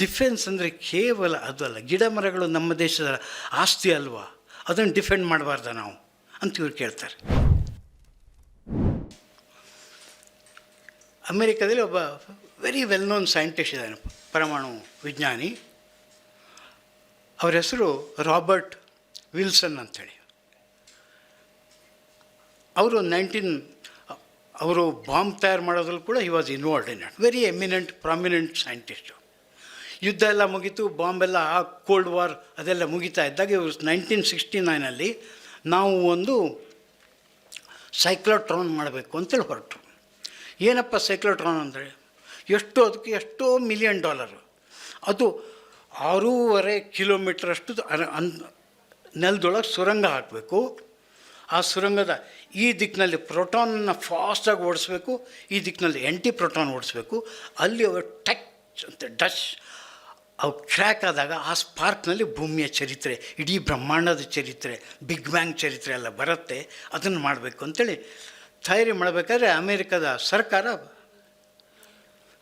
Defence ಅಂದರೆ ಕೇವಲ ಅದಲ್ಲ ಗಿಡ ಮರಗಳು ನಮ್ಮ ದೇಶದ ಆಸ್ತಿ ಅಲ್ವಾ? ಅದನ್ನು ಡಿಫೆಂಡ್ ಮಾಡಬಾರ್ದ ನಾವು ಅಂತ ಇವ್ರು ಕೇಳ್ತಾರೆ. ಅಮೇರಿಕಾದಲ್ಲಿ ಒಬ್ಬ ವೆರಿ ವೆಲ್ ನೋನ್ ಸೈಂಟಿಸ್ಟ್ ಇದ್ದಾನೆ, ಪರಮಾಣು ವಿಜ್ಞಾನಿ. ಅವರ ಹೆಸರು ರಾಬರ್ಟ್ ವಿಲ್ಸನ್ ಅಂಥೇಳಿ ಅವರು ನೈನ್ಟೀನ್, ಅವರು ಬಾಂಬ್ ತಯಾರು ಮಾಡೋದ್ರಲ್ಲಿ ಕೂಡ he was involved in it very eminent prominent scientist ಯುದ್ಧ ಎಲ್ಲ ಮುಗೀತು ಬಾಂಬೆಲ್ಲ ಕೋಲ್ಡ್ ವಾರ್ ಅದೆಲ್ಲ ಮುಗಿತಾ ಇದ್ದಾಗ ಇವರು ನೈನ್ಟೀನ್ ಸಿಕ್ಸ್ಟಿ ನೈನಲ್ಲಿ ನಾವು ಒಂದು ಸೈಕ್ಲೋಟ್ರಾನ್ ಮಾಡಬೇಕು ಅಂತೇಳಿ ಹೊರಟು. ಏನಪ್ಪ ಸೈಕ್ಲೋಟ್ರಾನ್ ಅಂದರೆ? ಎಷ್ಟು, ಅದಕ್ಕೆ ಎಷ್ಟೋ ಮಿಲಿಯನ್ ಡಾಲರು ಅದು ಆರೂವರೆ ಕಿಲೋಮೀಟ್ರಷ್ಟು ಅನ್ ನೆಲದೊಳಗೆ ಸುರಂಗ ಹಾಕಬೇಕು. ಆ ಸುರಂಗದ ಈ ದಿಕ್ಕಿನಲ್ಲಿ ಪ್ರೋಟಾನ್ನ ಫಾಸ್ಟಾಗಿ ಓಡಿಸ್ಬೇಕು, ಈ ದಿಕ್ಕಿನಲ್ಲಿ ಎಂಟಿ ಪ್ರೋಟಾನ್ ಓಡಿಸ್ಬೇಕು. ಅಲ್ಲಿ ಅವರು ಟಚ್ ಅಂತ ಡಶ್ ಅವು ಕ್ರ್ಯಾಕ್ ಆದಾಗ ಆ ಸ್ಪಾರ್ಕ್ನಲ್ಲಿ ಭೂಮಿಯ ಚರಿತ್ರೆ, ಇಡೀ ಬ್ರಹ್ಮಾಂಡದ ಚರಿತ್ರೆ ಬಿಗ್ ಬ್ಯಾಂಗ್ ಚರಿತ್ರೆ ಎಲ್ಲ ಬರುತ್ತೆ. ಅದನ್ನು ಮಾಡಬೇಕು ಅಂತೇಳಿ ತಯಾರಿ ಮಾಡಬೇಕಾದ್ರೆ ಅಮೇರಿಕದ ಸರ್ಕಾರ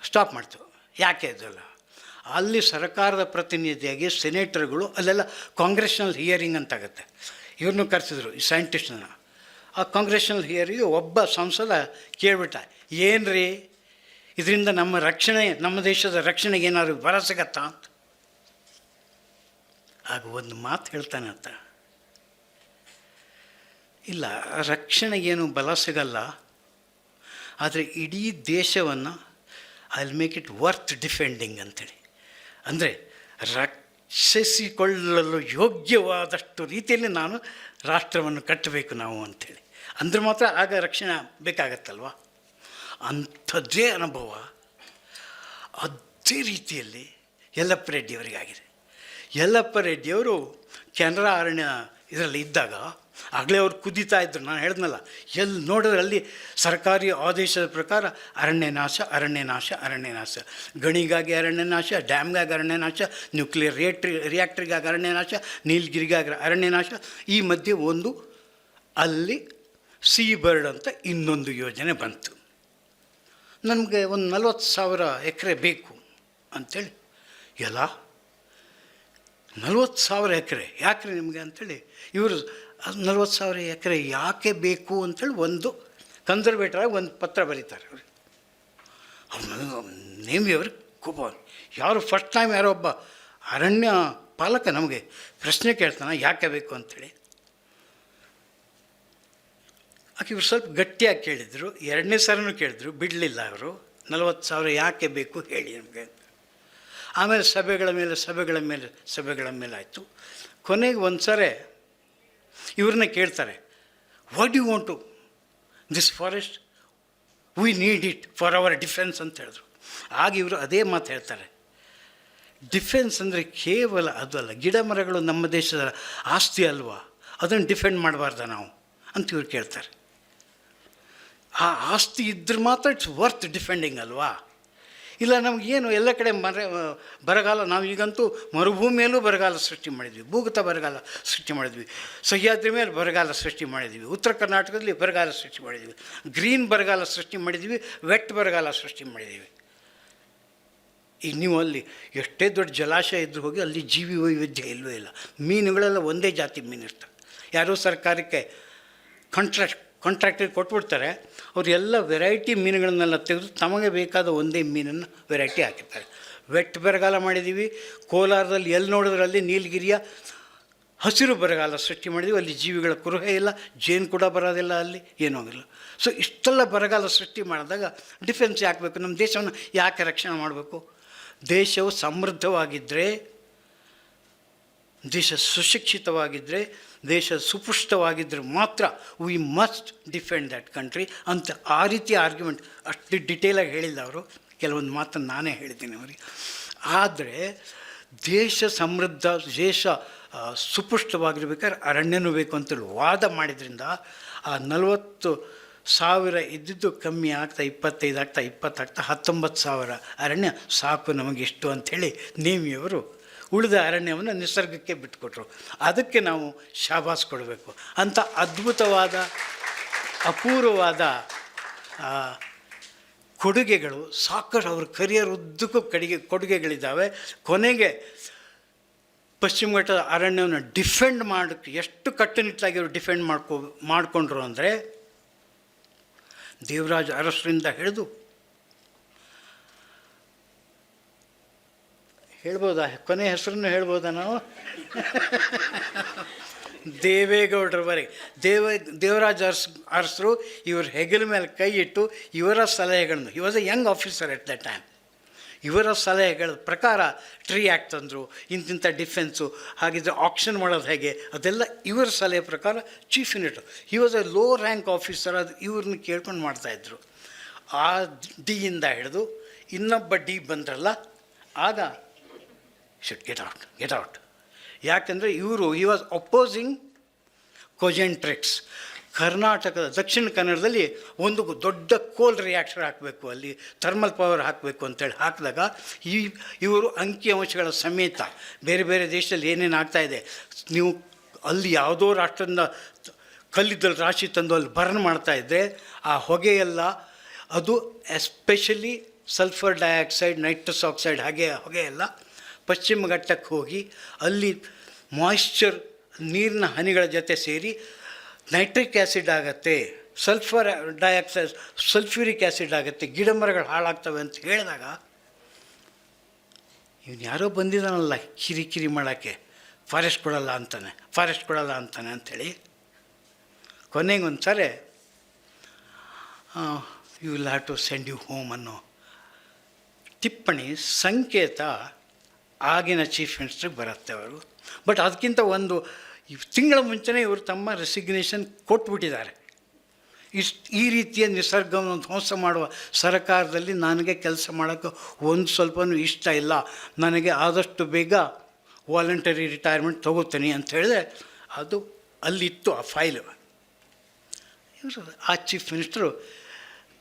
ಸ್ಟಾಪ್ ಮಾಡ್ತು. ಯಾಕೆ ಇದೆಲ್ಲ ಅಲ್ಲಿ ಸರ್ಕಾರದ ಪ್ರತಿನಿಧಿಯಾಗಿ ಸೆನೇಟರ್ಗಳು ಅಲ್ಲೆಲ್ಲ ಕಾಂಗ್ರೆಷನಲ್ ಹಿಯರಿಂಗ್ ಅಂತಾಗುತ್ತೆ ಇವ್ರನ್ನೂ ಕರೆಸಿದ್ರು, ಈ ಸೈಂಟಿಸ್ಟ್ನ ಆ ಕಾಂಗ್ರೆಷನಲ್ ಹಿಯರಿಂಗ್ ಒಬ್ಬ ಸಂಸದ ಕೇಳಿಬಿಟ್ಟ ಏನು ರೀ ಇದರಿಂದ ನಮ್ಮ ರಕ್ಷಣೆ, ನಮ್ಮ ದೇಶದ ರಕ್ಷಣೆಗೆ ಏನಾದರೂ ಬರ ಸಿಗತ್ತಾ ಅಂತ. ಆಗ ಒಂದು ಮಾತು ಹೇಳ್ತಾನೆ ಅಂತ. ಇಲ್ಲ, ರಕ್ಷಣೆಗೇನು ಬಲ ಸಿಗಲ್ಲ, ಆದರೆ ಇಡೀ ದೇಶವನ್ನು I will make it worth defending ಅಂತೇಳಿ. ಅಂದರೆ ರಕ್ಷಿಸಿಕೊಳ್ಳಲು ಯೋಗ್ಯವಾದಷ್ಟು ರೀತಿಯಲ್ಲಿ ನಾನು ರಾಷ್ಟ್ರವನ್ನು ಕಟ್ಟಬೇಕು ನಾವು ಅಂಥೇಳಿ ಅಂದ್ರೆ ಮಾತ್ರ ಆಗ ರಕ್ಷಣೆ ಬೇಕಾಗತ್ತಲ್ವ? ಅಂಥದ್ದೇ ಅನುಭವ ಅದೇ ರೀತಿಯಲ್ಲಿ ಯಲ್ಲಪ್ಪ ರೆಡ್ಡಿಯವರಿಗಾಗಿದೆ. ಯಲ್ಲಪ್ಪ ರೆಡ್ಡಿಯವರು ಕೆನರಾ ಅರಣ್ಯ ಇದರಲ್ಲಿ ಇದ್ದಾಗ ಆಗಲೇ ಅವ್ರು ಕುದೀತಾ ಇದ್ದರು ನಾನು ಹೇಳಿದ್ನಲ್ಲ ಎಲ್ಲಿ ನೋಡಿದ್ರೆ ಅಲ್ಲಿ ಸರ್ಕಾರಿ ಆದೇಶದ ಪ್ರಕಾರ ಅರಣ್ಯ ನಾಶ ಅರಣ್ಯ ನಾಶ ಅರಣ್ಯ ನಾಶ. ಗಣಿಗಾಗಿ ಅರಣ್ಯ ನಾಶ, ಡ್ಯಾಮ್ಗಾಗಿ ಅರಣ್ಯ ನಾಶ, ನ್ಯೂಕ್ಲಿಯರ್ ರಿಯಾಕ್ಟ್ರಿ, ರಿಯಾಕ್ಟ್ರಿಗಾಗಿ ಅರಣ್ಯ ನಾಶ, ನೀಲಗಿರಿಗಾಗಿ ಅರಣ್ಯ ನಾಶ. ಈ ಮಧ್ಯೆ ಒಂದು ಅಲ್ಲಿ ಸೀ ಬರ್ಡ್ ಅಂತ ಇನ್ನೊಂದು ಯೋಜನೆ ಬಂತು. ನಮಗೆ ಒಂದು ನಲ್ವತ್ತು ಸಾವಿರ ಎಕರೆ ಬೇಕು ಅಂಥೇಳಿ ಎಲ್ಲ? ನಲ್ವತ್ತು ಸಾವಿರ ಎಕರೆ, ಯಾಕ್ರಿ ನಿಮಗೆ ಅಂಥೇಳಿ ಇವರು ನಲ್ವತ್ತು ಸಾವಿರ ಎಕರೆ ಯಾಕೆ ಬೇಕು ಅಂಥೇಳಿ ಒಂದು ಕನ್ಸರ್ವೇಟರಾಗಿ ಒಂದು ಪತ್ರ ಬರೀತಾರೆ ಅವರು. ಅವ್ರು ನೇಮಿ ಅವ್ರಿಗೆ ಕೋಪ. ಯಾರು ಫಸ್ಟ್ ಟೈಮ್ ಯಾರೋ ಒಬ್ಬ ಅರಣ್ಯ ಪಾಲಕ ನಮಗೆ ಪ್ರಶ್ನೆ ಕೇಳ್ತಾನೆ, ಯಾಕೆ ಬೇಕು ಅಂಥೇಳಿ ಆಕೆ ಇವರು ಸ್ವಲ್ಪ ಗಟ್ಟಿಯಾಗಿ ಕೇಳಿದರು, ಎರಡನೇ ಸರನೂ ಕೇಳಿದ್ರು, ಬಿಡಲಿಲ್ಲ ಅವರು, ನಲವತ್ತು ಸಾವಿರ ಯಾಕೆ ಬೇಕು ಹೇಳಿ ನಮಗೆ. ಆಮೇಲೆ ಸಭೆಗಳ ಮೇಲೆ ಸಭೆಗಳ ಮೇಲೆ ಸಭೆಗಳ ಮೇಲೆ ಆಯಿತು. ಕೊನೆಗೆ ಒಂದು ಸಾರಿ ಇವ್ರನ್ನ ಕೇಳ್ತಾರೆ what you want to this forest we need it for our defence ಅಂತ ಹೇಳಿದ್ರು. ಆಗ ಇವರು ಅದೇ ಮಾತು ಹೇಳ್ತಾರೆ ಡಿಫೆನ್ಸ್ ಅಂದರೆ ಕೇವಲ ಅದು ಅಲ್ಲ, ಗಿಡ ಮರಗಳು ನಮ್ಮ ದೇಶದ ಆಸ್ತಿ ಅಲ್ವಾ? ಅದನ್ನು ಡಿಫೆಂಡ್ ಮಾಡಬಾರ್ದ ನಾವು? ಅಂತ ಇವ್ರು ಕೇಳ್ತಾರೆ. ಆ ಆಸ್ತಿ ಇದ್ರೆ ಮಾತ್ರ ಇಟ್ಸ್ ವರ್ತ್ ಡಿಫೆಂಡಿಂಗ್ ಅಲ್ವಾ? ಇಲ್ಲ ನಮಗೇನು ಎಲ್ಲ ಕಡೆ ಮರ ಬರಗಾಲ, ನಾವು ಈಗಂತೂ ಮರುಭೂಮಿಯಲ್ಲೂ ಬರಗಾಲ ಸೃಷ್ಟಿ ಮಾಡಿದ್ವಿ, ಭೂಗತ ಬರಗಾಲ ಸೃಷ್ಟಿ ಮಾಡಿದ್ವಿ, ಸಹ್ಯಾದ್ರಿ ಮೇಲೆ ಬರಗಾಲ ಸೃಷ್ಟಿ ಮಾಡಿದ್ವಿ, ಉತ್ತರ ಕರ್ನಾಟಕದಲ್ಲಿ ಬರಗಾಲ ಸೃಷ್ಟಿ ಮಾಡಿದ್ವಿ, ಗ್ರೀನ್ ಬರಗಾಲ ಸೃಷ್ಟಿ ಮಾಡಿದ್ವಿ ವೆಟ್ ಬರಗಾಲ ಸೃಷ್ಟಿ ಮಾಡಿದ್ದೀವಿ ಈಗ ನೀವು ಅಲ್ಲಿ ಎಷ್ಟೇ ದೊಡ್ಡ ಜಲಾಶಯ ಇದ್ರೂ ಹೋಗಿ ಅಲ್ಲಿ ಜೀವಿ ವೈವಿಧ್ಯ ಇಲ್ಲವೇ ಇಲ್ಲ. ಮೀನುಗಳೆಲ್ಲ ಒಂದೇ ಜಾತಿ ಮೀನು ಇರ್ತವೆ. ಯಾರೋ ಸರ್ಕಾರಕ್ಕೆ ಕಾಂಟ್ರಾಕ್ಟ್ ಕಾಂಟ್ರಾಕ್ಟಿಗೆ ಕೊಟ್ಬಿಡ್ತಾರೆ, ಅವರು ಎಲ್ಲ ವೆರೈಟಿ ಮೀನುಗಳನ್ನೆಲ್ಲ ತೆಗೆದು ತಮಗೆ ಬೇಕಾದ ಒಂದೇ ಮೀನನ್ನು ವೆರೈಟಿ ಹಾಕಿರ್ತಾರೆ. ವೆಟ್ ಬರಗಾಲ ಮಾಡಿದ್ದೀವಿ ಕೋಲಾರದಲ್ಲಿ ಎಲ್ಲಿ ನೋಡಿದ್ರಲ್ಲಿ ನೀಲಗಿರಿಯ ಹಸಿರು ಬರಗಾಲ ಸೃಷ್ಟಿ ಮಾಡಿದ್ವಿ, ಅಲ್ಲಿ ಜೀವಿಗಳ ಕುರುಹೆ ಇಲ್ಲ, ಜೇನು ಕೂಡ ಬರೋದಿಲ್ಲ ಅಲ್ಲಿ, ಏನೂ ಆಗಿಲ್ಲ. ಸೊ ಇಷ್ಟೆಲ್ಲ ಬರಗಾಲ ಸೃಷ್ಟಿ ಮಾಡಿದಾಗ ಡಿಫೆನ್ಸ್ ಯಾಕೆ ಬೇಕು ನಮ್ಮ ದೇಶವನ್ನು ಯಾಕೆ ರಕ್ಷಣೆ ಮಾಡಬೇಕು? ದೇಶವು ಸಮೃದ್ಧವಾಗಿದ್ದರೆ ದೇಶ ಸುಶಿಕ್ಷಿತವಾಗಿದ್ದರೆ ದೇಶ ಸುಪುಷ್ಟವಾಗಿದ್ದರೆ ಮಾತ್ರ we must defend that country ಅಂತ ಆ ರೀತಿ ಆರ್ಗ್ಯುಮೆಂಟ್ ಅಷ್ಟು ಡಿಟೇಲಾಗಿ ಹೇಳಿಲ್ಲ ಅವರು. ಕೆಲವೊಂದು ಮಾತನ್ನು ನಾನೇ ಹೇಳ್ತೀನಿ ಅವರಿಗೆ. ಆದರೆ ದೇಶ ಸಮೃದ್ಧ, ದೇಶ ಸುಪುಷ್ಟವಾಗಿರ್ಬೇಕಾದ್ರೆ ಅರಣ್ಯನೂ ಬೇಕು ಅಂತೇಳಿ ವಾದ ಮಾಡಿದ್ರಿಂದ ಆ ನಲವತ್ತು ಸಾವಿರ ಇದ್ದಿದ್ದು ಕಮ್ಮಿ ಆಗ್ತಾ, ಇಪ್ಪತ್ತೈದು ಆಗ್ತಾ, ಇಪ್ಪತ್ತಾಗ್ತಾ, ಹತ್ತೊಂಬತ್ತು ಸಾವಿರ ಅರಣ್ಯ ಸಾಕು ನಮಗೆ ಇಷ್ಟು ಅಂಥೇಳಿ ನೇಮಿಯವರು ಉಳಿದ ಅರಣ್ಯವನ್ನು ನಿಸರ್ಗಕ್ಕೆ ಬಿಟ್ಟುಕೊಟ್ರು ಅದಕ್ಕೆ ನಾವು ಶಾಬಾಸ್ ಕೊಡಬೇಕು. ಅಂಥ ಅದ್ಭುತವಾದ, ಅಪೂರ್ವವಾದ ಕೊಡುಗೆಗಳು, ಸಾಕಷ್ಟು ಅವ್ರ ಕರಿಯರ್ ಉದ್ದಕ್ಕೂ ಕಡಿಗೆ, ಕೊಡುಗೆಗಳಿದ್ದಾವೆ. ಕೊನೆಗೆ ಪಶ್ಚಿಮ ಘಟ್ಟದ ಅರಣ್ಯವನ್ನು ಡಿಫೆಂಡ್ ಮಾಡೋಕ್ಕೆ ಎಷ್ಟು ಕಟ್ಟುನಿಟ್ಟಾಗಿ ಅವರು ಡಿಫೆಂಡ್ ಮಾಡ್ಕೊ, ಮಾಡಿಕೊಂಡ್ರು ಅಂದರೆ ದೇವರಾಜ ಅರಸರಿಂದ ಹಿಡಿದು ಹೇಳ್ಬೋದಾ? ಕೊನೆ ಹೆಸರನ್ನು ಹೇಳ್ಬೋದಾ ನಾವು? ದೇವೇಗೌಡರವರೆಗೆ ದೇವ, ದೇವರಾಜ್ ಅರ್ಸ್, ಅರಸರು ಇವ್ರ ಹೆಗಲ ಮೇಲೆ ಕೈ ಇಟ್ಟು ಇವರ ಸಲಹೆಗಳನ್ನು he was was a young officer at the time ಇವರ ಸಲಹೆಗಳ ಪ್ರಕಾರ ಟ್ರೀ ಆ್ಯಕ್ಟ್ ತಂದರು, ಇಂತಿಂಥ ಡಿಫೆನ್ಸು, ಹಾಗಿದ್ರೆ ಆಕ್ಷನ್ ಮಾಡೋದು ಹೇಗೆ, ಅದೆಲ್ಲ ಇವರ ಸಲಹೆ ಪ್ರಕಾರ chief unit he was a low rank officer ಅದು ಇವ್ರನ್ನ ಕೇಳ್ಕೊಂಡು ಮಾಡ್ತಾಯಿದ್ರು ಆ ಡಿಯಿಂದ ಹಿಡಿದು ಇನ್ನೊಬ್ಬ ಡಿ ಬಂದ್ರಲ್ಲ, ಆಗ should get out get out ಯಾಕೆಂದರೆ ಇವರು ಈ ವಾಸ್ ಅಪೋಸಿಂಗ್ ಕೊಜೆಂಟ್ರಿಕ್ಸ್ ಕರ್ನಾಟಕದ, ದಕ್ಷಿಣ ಕನ್ನಡದಲ್ಲಿ ಒಂದು ದೊಡ್ಡ ಕೋಲ್ ರಿಯಾಕ್ಷನ್ ಹಾಕಬೇಕು, ಅಲ್ಲಿ ಥರ್ಮಲ್ ಪವರ್ ಹಾಕಬೇಕು ಅಂತೇಳಿ ಹಾಕಿದಾಗ, ಈ, ಇವರು ಅಂಕಿಅಂಶಗಳ ಸಮೇತ ಬೇರೆ ಬೇರೆ ದೇಶದಲ್ಲಿ ಏನೇನು ಆಗ್ತಾಯಿದೆ ನೀವು ಅಲ್ಲಿ ಯಾವುದೋ ರಾಷ್ಟ್ರದಿಂದ ಕಲ್ಲಿದ್ದಲ್ಲಿ ರಾಶಿ ತಂದು ಅಲ್ಲಿ ಬರ್ನ್ ಮಾಡ್ತಾ ಇದ್ದರೆ ಆ ಹೊಗೆಯೆಲ್ಲ, ಅದು especially sulphur dioxide nitrous oxide ಹಾಗೆ, ಹೊಗೆಯೆಲ್ಲ ಪಶ್ಚಿಮ ಘಟ್ಟಕ್ಕೆ ಹೋಗಿ ಅಲ್ಲಿ ಮಾಯಿಶ್ಚರ್ ನೀರಿನ ಹನಿಗಳ ಜೊತೆ ಸೇರಿ ನೈಟ್ರಿಕ್ ಆ್ಯಸಿಡ್ ಆಗುತ್ತೆ ಸಲ್ಫರ್ ಡೈಆಕ್ಸೈಡ್ ಸಲ್ಫ್ಯೂರಿಕ್ ಆ್ಯಸಿಡ್ ಆಗುತ್ತೆ ಗಿಡ ಮರಗಳು ಹಾಳಾಗ್ತವೆ ಅಂತ ಹೇಳಿದಾಗ ಇವನು ಯಾರೋ ಬಂದಿದ್ದಾನಲ್ಲ ಕಿರಿ ಕಿರಿ ಮಾಡೋಕ್ಕೆ ಫಾರೆಸ್ಟ್ ಕೊಡಲ್ಲ ಅಂತಾನೆ ಫಾರೆಸ್ಟ್ ಕೊಡಲ್ಲ ಅಂತಾನೆ ಅಂಥೇಳಿ ಕೊನೆಗೆ ಒಂದು ಸರಿ you will have to send you home ಅನ್ನೋ ಟಿಪ್ಪಣಿ ಸಂಕೇತ ಆಗಿನ ಚೀಫ್ ಮಿನಿಸ್ಟ್ರಿಗೆ ಬರುತ್ತೆ ಅವರು. ಬಟ್ ಅದಕ್ಕಿಂತ ಒಂದು ತಿಂಗಳ ಮುಂಚೆನೇ ಇವರು ತಮ್ಮ ರೆಸಿಗ್ನೇಷನ್ ಕೊಟ್ಬಿಟ್ಟಿದ್ದಾರೆ. ಇಷ್ಟು ಈ ರೀತಿಯ ನಿಸರ್ಗವನ್ನು ಧ್ವಂಸ ಮಾಡುವ ಸರ್ಕಾರದಲ್ಲಿ ನನಗೆ ಕೆಲಸ ಮಾಡೋಕ್ಕೆ ಒಂದು ಸ್ವಲ್ಪನೂ ಇಷ್ಟ ಇಲ್ಲ. ನನಗೆ ಆದಷ್ಟು ಬೇಗ ವಾಲಂಟರಿ ರಿಟೈರ್ಮೆಂಟ್ ತೊಗೋತೀನಿ ಅಂತ ಹೇಳಿದ್ರೆ ಅದು ಅಲ್ಲಿತ್ತು ಆ ಫೈಲು ಇವರು ಆ ಚೀಫ್ ಮಿನಿಸ್ಟ್ರು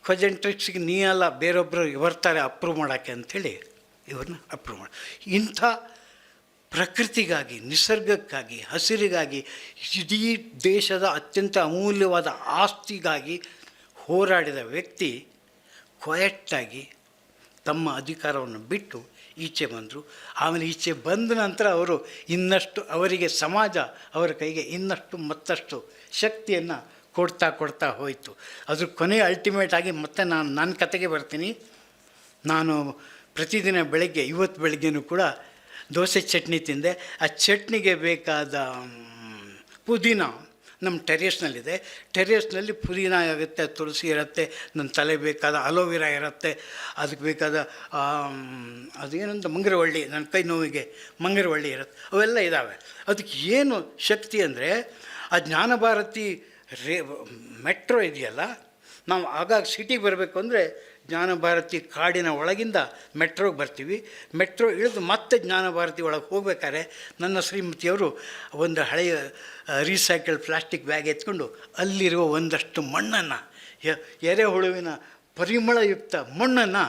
ಕೊಜೆಂಟ್ರಿಕ್ಸಿಗೆ ನೀ ಅಲ್ಲ ಬೇರೊಬ್ಬರು ಬರ್ತಾರೆ ಅಪ್ರೂವ್ ಮಾಡೋಕ್ಕೆ ಅಂಥೇಳಿ ಇವ್ರನ್ನ ಅಪ್ರೂವ್ ಮಾಡಿ. ಇಂಥ ಪ್ರಕೃತಿಗಾಗಿ, ನಿಸರ್ಗಕ್ಕಾಗಿ, ಹಸಿರಿಗಾಗಿ, ಇಡೀ ದೇಶದ ಅತ್ಯಂತ ಅಮೂಲ್ಯವಾದ ಆಸ್ತಿಗಾಗಿ ಹೋರಾಡಿದ ವ್ಯಕ್ತಿ ಕ್ವಯೆಟ್ಟಾಗಿ ತಮ್ಮ ಅಧಿಕಾರವನ್ನು ಬಿಟ್ಟು ಈಚೆ ಬಂದರು. ಆಮೇಲೆ ಈಚೆ ಬಂದ ನಂತರ ಅವರು ಇನ್ನಷ್ಟು ಅವರಿಗೆ ಸಮಾಜ ಅವರ ಕೈಗೆ ಇನ್ನಷ್ಟು ಮತ್ತಷ್ಟು ಶಕ್ತಿಯನ್ನು ಕೊಡ್ತಾ ಕೊಡ್ತಾ ಹೋಯಿತು. ಅದ್ರ ಕೊನೆ ಅಲ್ಟಿಮೇಟ್ ಆಗಿ ಮತ್ತೆ ನಾನು, ನನ್ನ ಕತೆಗೆ ಬರ್ತೀನಿ. ನಾನು ಪ್ರತಿದಿನ ಬೆಳಗ್ಗೆ, ಇವತ್ತು ಬೆಳಗ್ಗೆನೂ ಕೂಡ ದೋಸೆ ಚಟ್ನಿ ತಿಂದೆ. ಆ ಚಟ್ನಿಗೆ ಬೇಕಾದ ಪುದೀನ ನಮ್ಮ ಟೆರೇಸ್ನಲ್ಲಿದೆ. ಟೆರೇಸ್ನಲ್ಲಿ ಪುದೀನ ಇರುತ್ತೆ, ತುಳಸಿ ಇರುತ್ತೆ ನನ್ನ ತಲೆ ಬೇಕಾದ ಅಲೋವೆರಾ ಇರುತ್ತೆ. ಅದಕ್ಕೆ ಬೇಕಾದ ಅದೇನಂತ ಮಂಗರವಳ್ಳಿ, ನನ್ನ ಕೈ ನೋವಿಗೆ ಮಂಗರವಳ್ಳಿ ಇರುತ್ತೆ. ಅವೆಲ್ಲ ಇದ್ದಾವೆ ಅದಕ್ಕೆ ಏನು ಶಕ್ತಿ ಅಂದರೆ, ಆ ಜ್ಞಾನಭಾರತಿ ರೇ, ಮೆಟ್ರೋ ಇದೆಯಲ್ಲ, ನಾವು ಆಗಾಗ ಸಿಟಿಗೆ ಬರಬೇಕು ಅಂದರೆ ಜ್ಞಾನಭಾರತಿ ಕಾಡಿನ ಒಳಗಿಂದ ಮೆಟ್ರೋಗೆ ಬರ್ತೀವಿ. ಮೆಟ್ರೋ ಇಳಿದು ಮತ್ತೆ ಜ್ಞಾನಭಾರತಿ ಒಳಗೆ ಹೋಗ್ಬೇಕಾದ್ರೆ ನನ್ನ ಶ್ರೀಮತಿಯವರು ಒಂದು ಹಳೆಯ ರೀಸೈಕಲ್ ಪ್ಲಾಸ್ಟಿಕ್ ಬ್ಯಾಗ್ ಎತ್ಕೊಂಡು ಅಲ್ಲಿರುವ ಒಂದಷ್ಟು ಮಣ್ಣನ್ನು ಎರೆಹುಳುವಿನ ಪರಿಮಳಯುಕ್ತ ಮಣ್ಣನ್ನು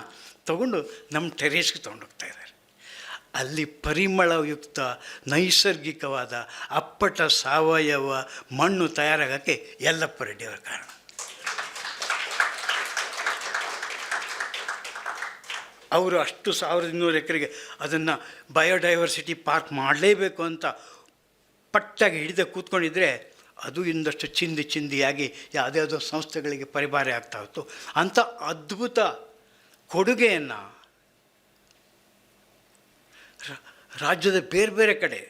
ತಗೊಂಡು ನಮ್ಮ ಟೆರೇಸ್ಗೆ ತೊಗೊಂಡೋಗ್ತಾ ಇದ್ದಾರೆ. ಅಲ್ಲಿ ಪರಿಮಳಯುಕ್ತ, ನೈಸರ್ಗಿಕವಾದ, ಅಪ್ಪಟ, ಸಾವಯವ ಮಣ್ಣು ತಯಾರಾಗೋಕ್ಕೆ ಯಲ್ಲಪ್ಪ ರೆಡ್ಡಿಯವರ ಕಾರಣ. ಅವರು ಅಷ್ಟು ಸಾವಿರದ ಇನ್ನೂರು ಎಕರೆಗೆ ಅದನ್ನು ಬಯೋಡೈವರ್ಸಿಟಿ ಪಾರ್ಕ್ ಮಾಡಲೇಬೇಕು ಅಂತ ಪಟ್ಟಾಗಿ ಹಿಡಿದ ಕೂತ್ಕೊಂಡಿದ್ರೆ ಅದು ಇಂದಷ್ಟು ಚಿಂದಿ ಚಿಂದಿಯಾಗಿ ಯಾವುದ್ಯಾವುದೋ ಸಂಸ್ಥೆಗಳಿಗೆ ಪರಿಭಾರೆ ಆಗ್ತಾ ಇತ್ತು. ಅಂಥ ಅದ್ಭುತ ಕೊಡುಗೆಯನ್ನು ರಾಜ್ಯದ ಬೇರೆ ಬೇರೆ ಕಡೆ,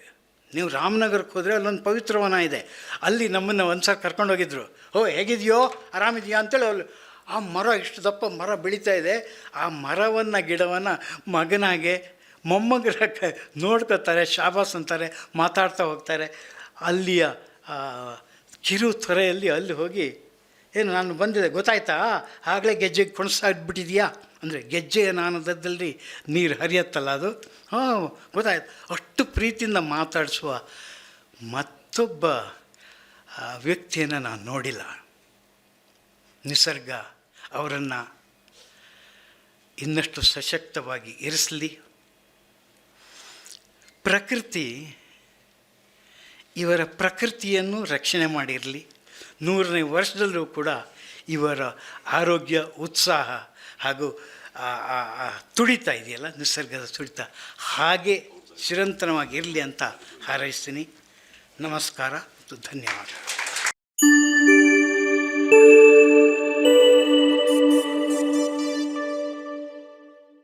ನೀವು ರಾಮನಗರಕ್ಕೆ ಹೋದರೆ ಅಲ್ಲೊಂದು ಪವಿತ್ರವನ ಇದೆ. ಅಲ್ಲಿ ನಮ್ಮನ್ನು ಒಂದು ಸಾರಿ ಕರ್ಕೊಂಡು ಹೋಗಿದ್ರು. ಓ, ಹೇಗಿದೆಯೋ, ಆರಾಮಿದೆಯಾ ಅಂತೇಳಿ ಅಲ್ಲಿ ಆ ಮರ ಇಷ್ಟು ದಪ್ಪ ಮರ ಬೆಳೀತಾ ಇದೆ. ಆ ಮರವನ್ನು, ಗಿಡವನ್ನು ಮಗನಾಗೆ ಮೊಮ್ಮಗರ ನೋಡ್ಕೋತಾರೆ ಶಾಬಾಸ್ ಅಂತಾರೆ, ಮಾತಾಡ್ತಾ ಹೋಗ್ತಾರೆ. ಅಲ್ಲಿಯ ಕಿರು ತೊರೆಯಲ್ಲಿ ಅಲ್ಲಿ ಹೋಗಿ, ಏನು ನಾನು ಬಂದಿದೆ ಗೊತ್ತಾಯ್ತಾ? ಆಗಲೇ ಗೆಜ್ಜೆಗೆ ಕೊಣಸಾಗ್ಬಿಟ್ಟಿದೆಯಾ? ಅಂದರೆ ಗೆಜ್ಜೆಯ ನಾನದದಲ್ಲಿ ನೀರು ಹರಿಯತ್ತಲ್ಲ ಅದು? ಹಾಂ, ಗೊತ್ತಾಯ್ತು. ಅಷ್ಟು ಪ್ರೀತಿಯಿಂದ ಮಾತಾಡಿಸುವ ಮತ್ತೊಬ್ಬ ವ್ಯಕ್ತಿಯನ್ನು ನಾನು ನೋಡಿಲ್ಲ. ನಿಸರ್ಗ. ಅವರನ್ನು ಇನ್ನಷ್ಟು ಸಶಕ್ತವಾಗಿ ಇರಿಸಲಿ. ಪ್ರಕೃತಿ ಇವರ ಪ್ರಕೃತಿಯನ್ನು ರಕ್ಷಣೆ ಮಾಡಿರಲಿ. ನೂರನೇ ವರ್ಷದಲ್ಲೂ ಕೂಡ ಇವರ ಆರೋಗ್ಯ, ಉತ್ಸಾಹ ಹಾಗೂ ತುಡಿತ ಇದೆಯಲ್ಲ, ನಿಸರ್ಗದ ತುಡಿತ ಹಾಗೆ ಚಿರಂತನವಾಗಿರಲಿ ಅಂತ ಹಾರೈಸ್ತೀನಿ. ನಮಸ್ಕಾರ ಮತ್ತು ಧನ್ಯವಾದ